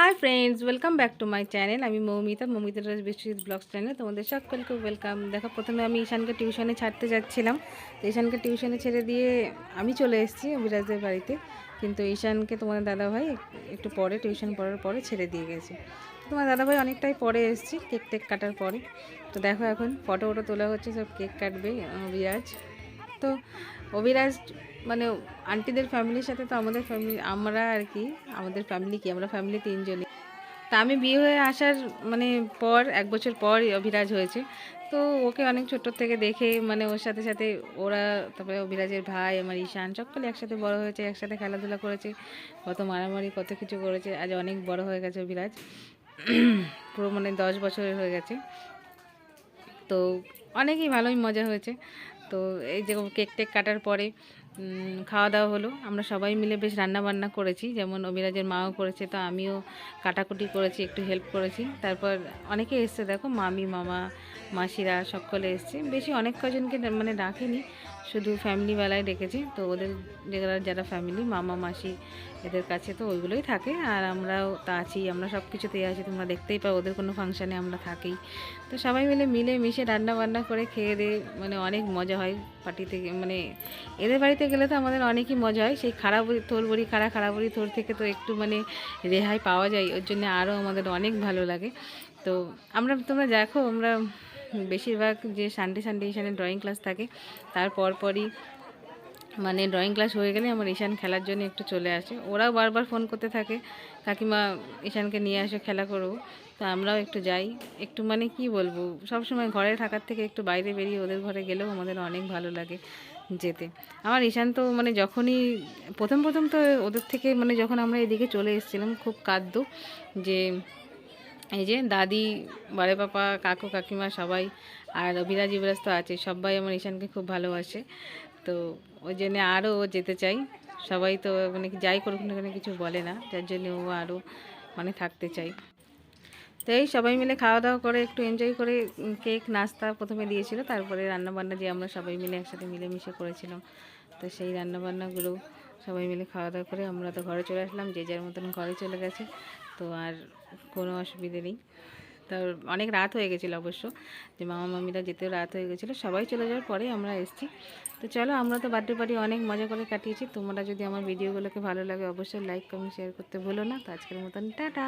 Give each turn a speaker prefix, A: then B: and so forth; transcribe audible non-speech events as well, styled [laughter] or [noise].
A: Hi friends welcome back to my channel আমি Moumita Moumita Raj Biswajit blogs channel তোমাদের সকলকে ওয়েলকাম দেখো, প্রথমে আমি ঈশানকে টিউশনে ছাড়তে যাচ্ছিলাম। তো ঈশানকে টিউশনে ছেড়ে দিয়ে আমি চলে এসেছি অভিরাজদের বাড়িতে। কিন্তু ঈশানকে তোমার দাদাভাই একটু পরে টিউশন পড়ার পরে ছেড়ে দিয়ে গেছে। তোমার দাদাভাই অনেকটাই পরে এসেছি কেক টেক কাটার পরে। তো দেখো এখন ফটো ফটো তোলা হচ্ছে, সব কেক কাটবে, অভিরাজ। তো অভিরাজ মানে আন্টিদের ফ্যামিলির সাথে তো আমাদের ফ্যামিলি আমরা আর কি, আমাদের ফ্যামিলি কি, আমরা ফ্যামিলি তিনজনই। তা আমি বিয়ে হয়ে আসার মানে পর, এক বছর পর অভিরাজ হয়েছে। তো ওকে অনেক ছোট থেকে দেখে মানে ওর সাথে সাথে ওরা, তারপরে অভিরাজের ভাই, আমার ঈশান সকলে একসাথে বড় হয়েছে, একসাথে খেলাধুলা করেছে, কত মারামারি, কত কিছু করেছে, আজ অনেক বড় হয়ে গেছে অভিরাজ। [clears throat] পুরো মানে দশ বছরের হয়ে গেছে। তো অনেকই ভালোই মজা হয়েছে। তো এই যে কেক টেক কাটার পরে খাওয়া দাওয়া হলো। আমরা সবাই মিলে বেশ রান্না বান্না করেছি। যেমন অভিরাজের মাও করেছে, তো আমিও কাটাকুটি করেছি, একটু হেল্প করেছি। তারপর অনেকে এসছে, দেখো মামি, মামা, মাসিরা সকলে এসছে। বেশি অনেক কজনকে মানে ডাকেনি, শুধু ফ্যামিলিবেলায় ডেকেছি। তো ওদের যারা যারা ফ্যামিলি মামা, মাসি এদের কাছে তো ওইগুলোই থাকে। আর আমরাও তা আছি, আমরা সব কিছুতেই আছি। তোমরা দেখতেই পাও, ওদের কোনো ফাংশানে আমরা থাকি তো সবাই মিলে মিলে মিশে রান্না বান্না করে খেয়ে দিয়ে মানে অনেক মজা হয় পার্টিতে মানে এদের বাড়িতে গেলে তো আমাদের অনেকই মজা হয়। সেই খারাপড়ি থোরবড়ি, খাড়া খারাপড়ি থোর থেকে তো একটু মানে রেহাই পাওয়া যায়। ওর জন্য আরও আমাদের অনেক ভালো লাগে। তো আমরা, তোমরা দেখো, আমরা বেশিরভাগ যে সানডে সানডে ঈশানের ড্রয়িং ক্লাস থাকে, তার পরপরই মানে ড্রয়িং ক্লাস হয়ে গেলে আমার ঈশান খেলার জন্য একটু চলে আসে। ওরাও বারবার ফোন করতে থাকে, কাকিমা ঈশানকে নিয়ে আসো, খেলা করব। তো আমরাও একটু যাই। একটু মানে কি বলব সব সময় ঘরে থাকার থেকে একটু বাইরে বেরিয়ে ওদের ঘরে গেলেও আমাদের অনেক ভালো লাগে। যেতে। আমার ঈশান তো মানে যখনই, প্রথম প্রথম তো ওদের থেকে মানে যখন আমরা এদিকে চলে এসেছিলাম, খুব কাঁদতো যে, এই যে দাদি বারে পাপা, কাকু, কাকিমা সবাই আর অভিরাজ ইবরাজ তো আছে, সবাই আমার ঈশানকে খুব ভালোবাসে। তো ওই জন্যে আরও যেতে চাই। সবাই তো মানে যাই করুক না কিছু বলে না, যার জন্য ও আরও মানে থাকতে চাই। তো এই সবাই মিলে খাওয়া দাওয়া করে, একটু এনজয় করে কেক নাস্তা প্রথমে দিয়েছিল, তারপরে রান্নাবান্না যে আমরা সবাই মিলে একসাথে মিলেমিশে করেছিলাম, তো সেই রান্নাবান্নাগুলো সবাই মিলে খাওয়া দাওয়া করে আমরা তো ঘরে চলে আসলাম, যে যার মতন ঘরে চলে গেছে, তো আর কোনো অসুবিধে নেই। তো অনেক রাত হয়ে গেছিল অবশ্য, যে মামা মামিরা যেতেও রাত হয়ে গেছিল, সবাই চলে যাওয়ার পরে আমরা এসেছি। তো চলো আমরা তো বার্থডে পার্টি অনেক মজা করে কাটিয়েছি, তোমরা যদি আমার ভিডিওগুলোকে ভালো লাগে অবশ্যই লাইক কমেন্ট শেয়ার করতে ভুলো না, তো আজকের মতন টাটা।